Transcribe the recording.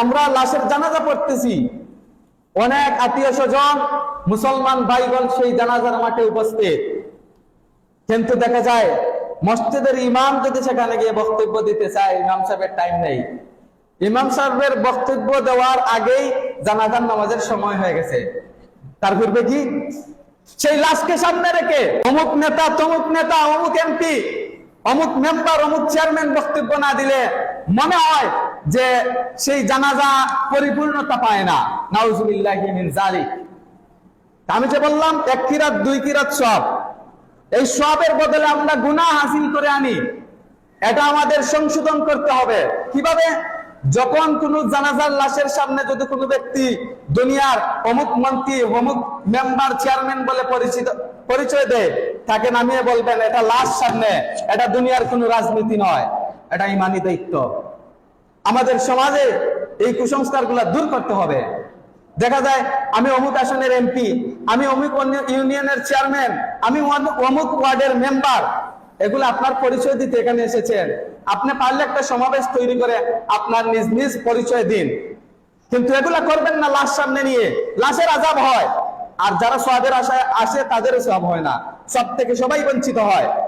আমরা লাশের জানাজা পড়তেছি। অনেক আত্মীয় স্বজন, মুসলমান ভাইগণ সেই জানাজার মাঠে উপস্থিত। কিন্তু দেখা যায়, মসজিদের ইমাম যদি সেখানে গিয়ে বক্তব্য দিতে চায়, ইমাম সাহেবের টাইম নেই। ইমাম সাহেবের বক্তব্য দেওয়ার আগেই জানাজার নামাজের সময় হয়ে গেছে। তার পূর্বে কি? সেই লাশকে সামনে রেখে অমুক নেতা, তমুক নেতা, অমুক এমপি, অমুক মেম্বার অমুক চেয়ারম্যান বক্তব্য না দিলে মনে হয় যে সেই জানাজা পরিপূর্ণতা পায় না। নাউজুবিল্লাহি আমি যে বললাম, এক কিরাত, দুই কিরাত সব। এই সবের বদলে আমরা গুনাহ হাসিল করে আনি। এটা আমাদের সংশোধন করতে হবে। কীভাবে? যখন কোন জানাজার লাশের সামনে যদি কোনো ব্যক্তি দুনিয়ার অমুক মন্ত্রী, অমুক মেম্বার, চেয়ারম্যান বলে পরিচিত, পরিচয় দেয়, তাকে নামিয়ে বলবেন, এটা লাশ সামনে, এটা দুনিয়ার কোনো রাজনীতি নয়, এটা ইমানি দায়িত্ব। আমাদের সমাজে এই কুসংস্কার দূর করতে হবে। দেখা যায়, আমি অমুক আসনের এমপি, আমি অমুক ইউনিয়নের চেয়ারম্যান, আমি অমুক- ওয়ার্ডের মেম্বার, এগুলো আপনার পরিচয় দিতে এখানে এসেছেন। আপনি পারলে একটা সমাবেশ তৈরি করে আপনার নিজ নিজ পরিচয় দিন। কিন্তু এগুলা করবেন না লাশ সামনে নিয়ে। লাশের আজাব হয়। আর যারা সবের আশায় আসে, তাদেরও সব হয় না। সব থেকে সবাই বঞ্চিত হয়।